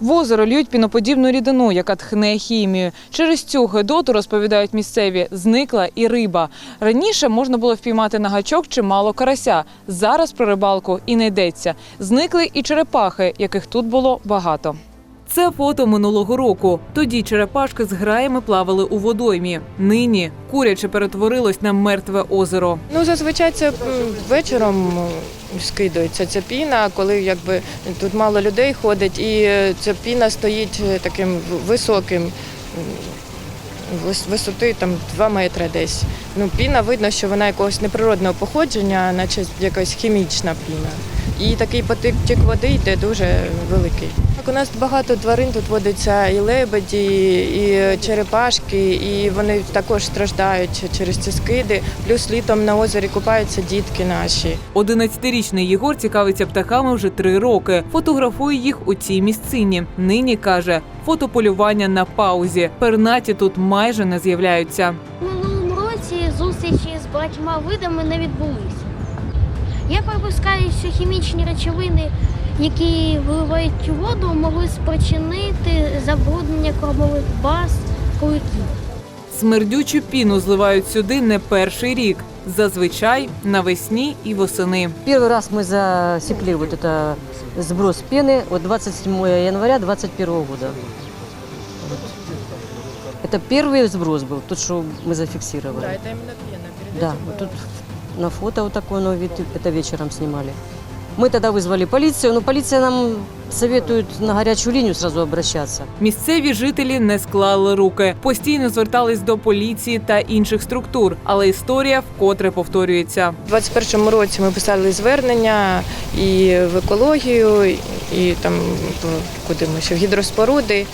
В озеро льють піноподібну рідину, яка тхне хімію. Через цю гидоту, розповідають місцеві, зникла і риба. Раніше можна було впіймати на гачок чимало карася. Зараз про рибалку і не йдеться. Зникли і черепахи, яких тут було багато. Це фото минулого року. Тоді черепашки з граями плавали у водоймі. Нині куряче перетворилось на мертве озеро. Ну, зазвичай це вечором м, скидується ця піна, коли якби тут мало людей ходить, і е, ця піна стоїть е, таким високим. Висоти там 2 метри десь. Ну, піна видно, що вона якогось неприродного походження, наче якась хімічна піна. І такий потік води йде дуже великий. Так, у нас багато тварин тут водиться і лебеді, і черепашки, і вони також страждають через ці скиди. Плюс літом на озері купаються дітки наші. 11-річний Єгор цікавиться птахами вже три роки. Фотографує їх у цій місцині. Нині каже, фотополювання на паузі. Пернаті тут майже не з'являються багатьма видами не відбулися. Я припускаю, що хімічні речовини, які виливають у воду, могли спричинити забруднення кормових баз куликів. Смердючу піну зливають сюди не перший рік. Зазвичай навесні і восени. Первый раз мы засекли вот это сброс пены вот 27 января 2021 года. Вот. Это первый сброс был, тот, что мы зафиксировали. це іменно піна. Да, вот тут на фото вот такой ну, вид, это вечером снимали. Мы тогда вызвали полицию, но полиция нам советует на горячую линию сразу обращаться. Місцеві жителі не склали руки, постійно звертались до поліції та інших структур, але історія вкотре повторюється. У 21-му році ми писали звернення і в екологію, і там в- куди ми ще в гідроспоруди.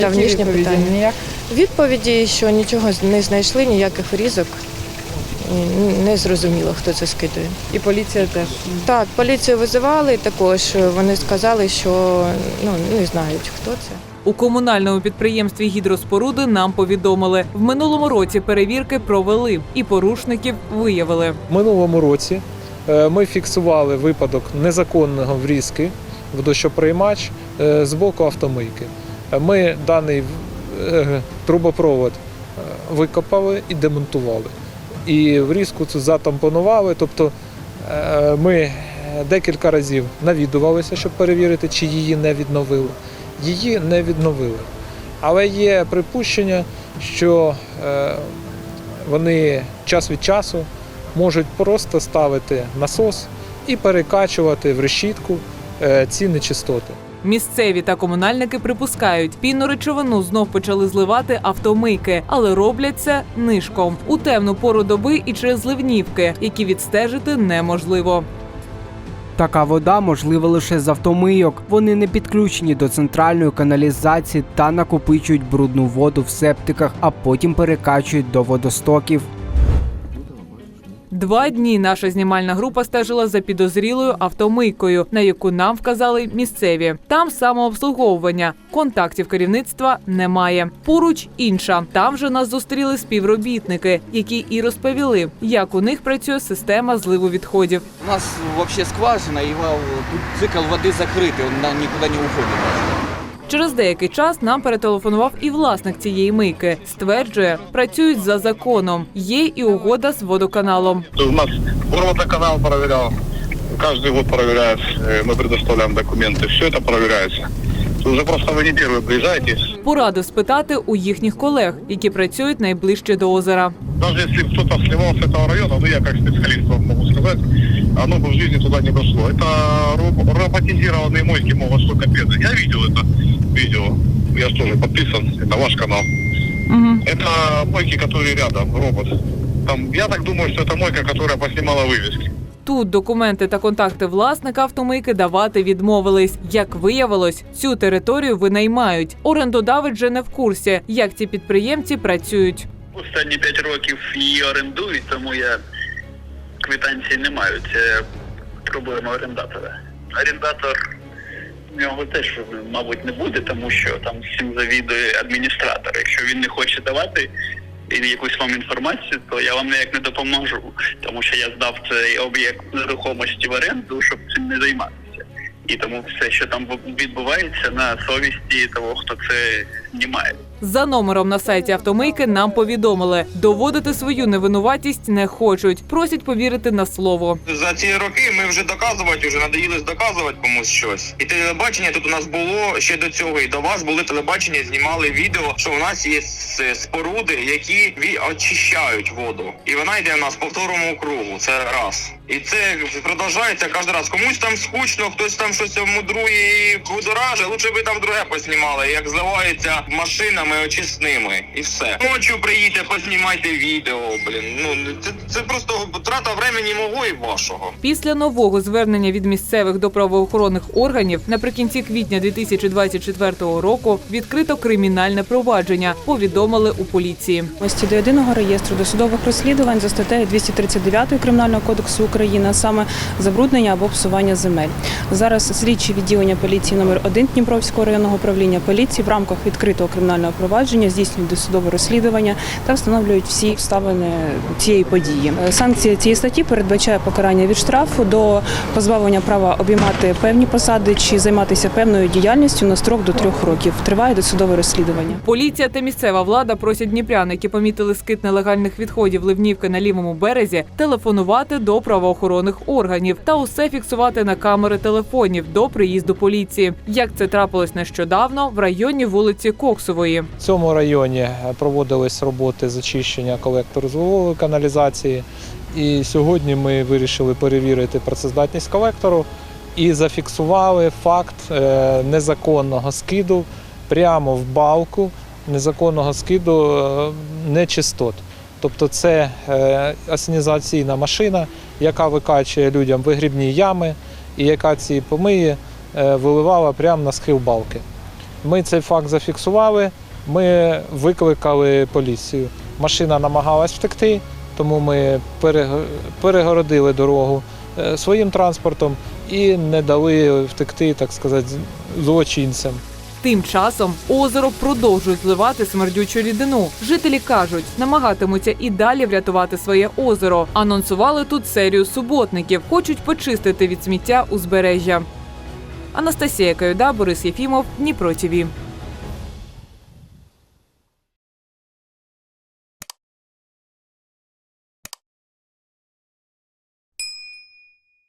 Та внішнє питання. Відповіді, що нічого не знайшли, ніяких різок. Не зрозуміло, хто це скидує. І поліція теж. Так, поліцію визивали також. Вони сказали, що ну не знають, хто це. У комунальному підприємстві гідроспоруди нам повідомили, в минулому році перевірки провели і порушників виявили. В минулому році е, ми фіксували випадок незаконного врізки в дощоприймач е, з боку автомийки. Е, Ми даний трубопровод викопали і демонтували. І врізку цю затампонували. Тобто е, ми декілька разів навідувалися, щоб перевірити, чи її не відновили. Її не відновили. Але є припущення, що е, вони час від часу можуть просто ставити насос і перекачувати в решітку е, ці нечистоти. Місцеві та комунальники припускають, пінну речовину знов почали зливати автомийки, але роблять це нишком у темну пору доби і через ливнівки, які відстежити неможливо. Така вода можлива лише з автомийок. Вони не підключені до центральної каналізації та накопичують брудну воду в септиках, а потім перекачують до водостоків. Два дні наша знімальна група стежила за підозрілою автомийкою, на яку нам вказали місцеві. Там самообслуговування, контактів керівництва немає. Поруч інша. Там же нас зустріли співробітники, які і розповіли, як у них працює система зливу відходів. У нас вообще скважина, и вау, тут цикл воды закрытый, он на- никуда не уходит. Через деякий час нам перетелефонував і власник цієї мийки. Стверджує, працюють за законом. Є і угода з водоканалом. У нас водоканал проверял, каждый год проверяет, э, мы предоставляем документы, все это проверяется. Уже просто вы не первый приезжаете. Порадив спитати у їхніх колег, які працюють найближче до озера. Даже если кто-то сливал с этого района, ну я как специалист вам могу сказать, оно бы в жизни туда не дошло. Это роб- роботизированные мойки могут что капец. Я видел это видео, я же тоже подписан, это ваш канал. Это мойки, которые рядом, робот. Там, я так думаю, что это мойка, которая поснимала вывески. Тут документи та контакти власника автомийки давати відмовились. Як виявилось, цю територію винаймають. Орендодавець же не в курсі, як ці підприємці працюють. Останні 5 років її орендують, тому я квитанції не маю. Це проблема орендатора. Орендатор в нього теж, мабуть, не буде, тому що там всім завідує адміністратор. Якщо він не хоче давати якусь вам інформацію, то я вам ніяк не допоможу, тому що я здав цей об'єкт нерухомості в оренду, щоб цим не займатися. І тому все, що там відбувається, на совісті того, хто це знімає. За номером на сайті автомийки нам повідомили, доводити свою невинуватість не хочуть. Просять повірити на слово. За ці роки ми вже доказувати, вже надоїлось доказувати комусь щось. І телебачення тут у нас було ще до цього, і до вас були телебачення, знімали відео, що у нас є споруди, які очищають воду. І вона йде у нас по второму кругу. Це раз. І це продовжується кожен раз. Комусь там скучно, хтось там щось мудрує і будоражить. Лучше би там друге поснімали, як зливається машинами очисними. І все. Ночі приїдьте, поснімайте відео. Блін, ну це, це просто трата времени мого і вашого. Після нового звернення від місцевих до правоохоронних органів наприкінці квітня 2024 року відкрито кримінальне провадження. Повідомили у поліції. Ось до єдиного реєстру досудових розслідувань за статтею 239 Кримінального кодексу України, а саме забруднення або псування земель. Зараз слідчі відділення поліції номер 1 Дніпровського районного управління поліції в рамках відкритого кримінального провадження здійснюють досудове розслідування та встановлюють всі обставини цієї події. Е, Санкція цієї статті передбачає покарання від штрафу до позбавлення права обіймати певні посади чи займатися певною діяльністю на строк до трьох років. Триває досудове розслідування. Поліція та місцева влада просять дніпрян, які помітили скид нелегальних відходів ливнівки на лівому березі, телефонувати до правоохоронних органів та усе фіксувати на камери телефонів до приїзду поліції. Як це трапилось нещодавно в районі вулиці Коксової. В цьому районі проводились роботи з очищення колектору звукової каналізації. І сьогодні ми вирішили перевірити працездатність колектору і зафіксували факт е, незаконного скиду прямо в балку, незаконного скиду е, нечистот. Тобто це е, асенізаційна машина, яка викачує людям вигрібні ями і яка ці помиї е, виливала прямо на схил балки. Ми цей факт зафіксували. Ми викликали поліцію. Машина намагалась втекти, тому ми перегородили дорогу е, своїм транспортом і не дали втекти, так сказати, злочинцям. Тим часом озеро продовжують зливати смердючу рідину. Жителі кажуть, намагатимуться і далі врятувати своє озеро. Анонсували тут серію суботників, хочуть почистити від сміття узбережжя. Анастасія Каюда, Борис Єфімов, Дніпро ТІВІ.